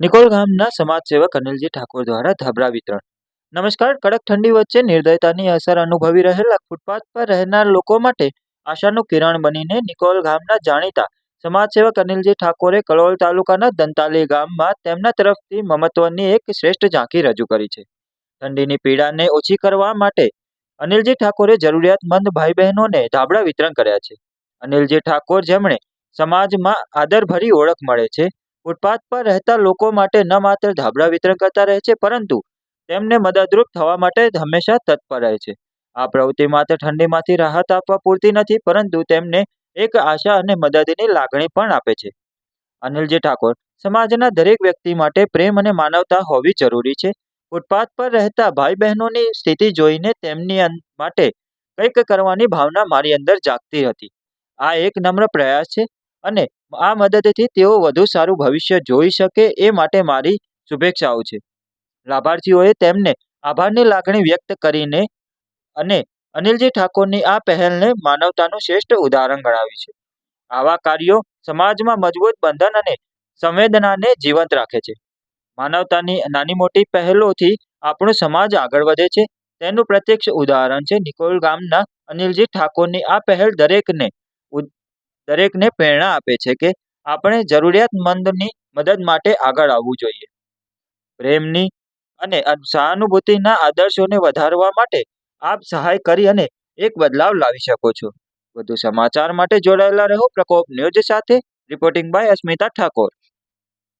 નિકોલ ગામના સમાજસેવક અનિલજી ઠાકોર દ્વારા ધાબરા વિતરણ. નમસ્કાર, કડક ઠંડી વચ્ચે નિર્દયતાની અસર અનુભવી રહેલા ફૂટપાથ પર રહેનાર લોકો માટે આશાનું કિરણ બનીને નિકોલ ગામના જાણીતા સમાજસેવક અનિલજી ઠાકોરે કલોલ તાલુકાના દંતાલી ગામમાં તેમના તરફથી મમત્વની એક શ્રેષ્ઠ ઝાંખી રજૂ કરી છે. ઠંડીની પીડાને ઓછી કરવા માટે અનિલજી ઠાકોરે જરૂરિયાતમંદ ભાઈ બહેનોને ધાબળા વિતરણ કર્યા છે. અનિલજી ઠાકોર જેમણે સમાજમાં આદરભરી ઓળખ મળે છે ફૂટપાથ પર રહેતા લોકો માટે ન માત્ર ધાબળા વિતરણ કરતા રહે છે, પરંતુ તેમને મદદરૂપ થવા માટે હંમેશા તત્પર રહે છે. આ પ્રવૃત્તિ માત્ર ઠંડીમાંથી રાહત આપવા પૂરતી નથી, પરંતુ તેમને એક આશા અને મદદની લાગણી પણ આપે છે. અનિલજી ઠાકોર, સમાજના દરેક વ્યક્તિ માટે પ્રેમ અને માનવતા હોવી જરૂરી છે. ફૂટપાથ પર રહેતા ભાઈ બહેનોની સ્થિતિ જોઈને તેમની માટે કંઈક કરવાની ભાવના મારી અંદર જાગતી હતી. આ એક નમ્ર પ્રયાસ છે. અને આ મદદથી તેઓ વધુ સારું ભવિષ્ય જોઈ શકે એ માટે મારી શુભેચ્છાઓ છે. લાભાર્થીઓએ તેમને આભારની લાગણી વ્યક્ત કરીને અને અનિલજી ઠાકોરની આ પહેલને માનવતાનું શ્રેષ્ઠ ઉદાહરણ ગણાવ્યું છે. આવા કાર્યો સમાજમાં મજબૂત બંધન અને સંવેદનાને જીવંત રાખે છે. માનવતાની નાની મોટી પહેલોથી આપણો સમાજ આગળ વધે છે. તેનું પ્રત્યક્ષ ઉદાહરણ છે નિકોલ ગામના અનિલજી ઠાકોરની આ પહેલ દરેકને દરેકને પ્રેરણા આપે છે કે આપણે જરૂરિયાતમંદની મદદ માટે આગળ આવવું જોઈએ. પ્રેમની અને સહાનુભૂતિના આદર્શોને વધારવા માટે આપ સહાય કરી અને એક બદલાવ લાવી શકો છો. વધુ સમાચાર માટે જોડાયેલા રહો પ્રકોપ ન્યૂઝ સાથે. Reporting by Asmita Thakor.